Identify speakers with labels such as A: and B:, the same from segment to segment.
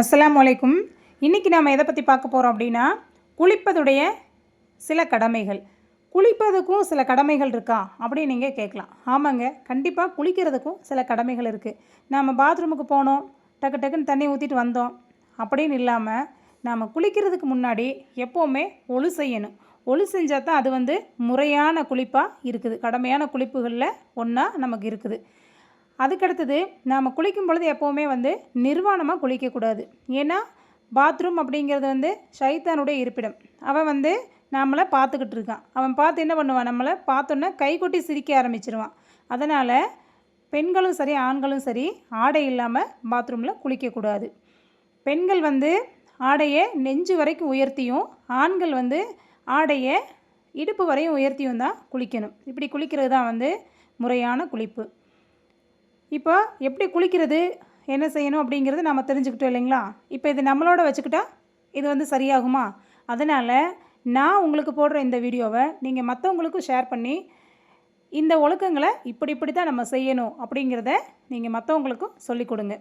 A: அஸ்ஸலாமு அலைக்கும். இன்றைக்கி நாம் எதை பற்றி பார்க்க போகிறோம் அப்படின்னா குளிப்பதுடைய சில கடமைகள். குளிப்பதுக்கும் சில கடமைகள் இருக்கா அப்படின்னு நீங்கள் கேட்கலாம். ஆமாங்க கண்டிப்பாக குளிக்கிறதுக்கும் சில கடமைகள் இருக்குது நாம் பாத்ரூமுக்கு போனோம் டக்கு டக்குன்னு தண்ணி ஊற்றிட்டு வந்தோம் அப்படின்னு இல்லாமல் நாம் குளிக்கிறதுக்கு முன்னாடி எப்போவுமே ஒழு செய்யணும். ஒழு செஞ்சால் தான் அது வந்து முறையான குளிப்பாக இருக்குது. கடமையான குளிப்புகளில் ஒன்றா நமக்கு இருக்குது. அதுக்கடுத்தது நாம் குளிக்கும் பொழுது எப்போவுமே வந்து நிர்வாணமாக குளிக்கக்கூடாது. ஏன்னா பாத்ரூம் அப்படிங்கிறது வந்து ஷைத்தானுடைய இருப்பிடம். அவன் வந்து நம்மளை பார்த்துக்கிட்டு இருக்கான். அவன் பார்த்து என்ன பண்ணுவான்? நம்மளை பார்த்தோன்னே கைகொட்டி சிரிக்க ஆரம்பிச்சிருவான். அதனால் பெண்களும் சரி ஆண்களும் சரி ஆடை இல்லாமல் பாத்ரூமில் குளிக்கக்கூடாது. பெண்கள் வந்து ஆடையை நெஞ்சு வரைக்கும் உயர்த்தியும் ஆண்கள் வந்து ஆடையை இடுப்பு வரையும் உயர்த்தியும் தான் குளிக்கணும். இப்படி குளிக்கிறது தான் வந்து முறையான குளிப்பு. இப்போ எப்படி குளிக்கிறது என்ன செய்யணும் அப்படிங்கிறது நம்ம தெரிஞ்சுக்கிட்டோம் இல்லைங்களா? இப்போ இது நம்மளோட வச்சுக்கிட்டா இது வந்து சரியாகுமா? அதனால் நான் உங்களுக்கு போடுற இந்த வீடியோவை நீங்கள் மற்றவங்களுக்கும் ஷேர் பண்ணி இந்த ஒழுக்கங்களை இப்படி இப்படி தான் நம்ம செய்யணும் அப்படிங்கிறத நீங்கள் மற்றவங்களுக்கும் சொல்லிக் கொடுங்க.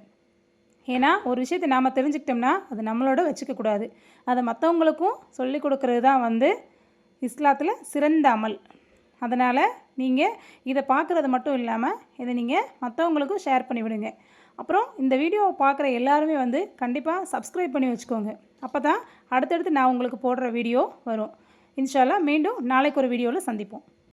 A: ஏன்னா ஒரு விஷயத்தை நாம் தெரிஞ்சுக்கிட்டோம்னா அது நம்மளோட வச்சுக்கக்கூடாது அதை மற்றவங்களுக்கும் சொல்லிக் கொடுக்கறது தான் வந்து இஸ்லாத்தில் சிறந்த அமல். அதனால் நீங்கள் இதை பார்க்குறது மட்டும் இல்லாமல் இதை நீங்கள் மற்றவங்களுக்கும் ஷேர் பண்ணி விடுங்க அப்புறம் இந்த வீடியோவை பார்க்குற எல்லாருமே வந்து கண்டிப்பாக சப்ஸ்கிரைப் பண்ணி வச்சுக்கோங்க. அப்போ தான் அடுத்தடுத்து நான் உங்களுக்கு போடுற வீடியோ வரும். இன்ஷால்லா மீண்டும் நாளைக்கு ஒரு வீடியோவில் சந்திப்போம்.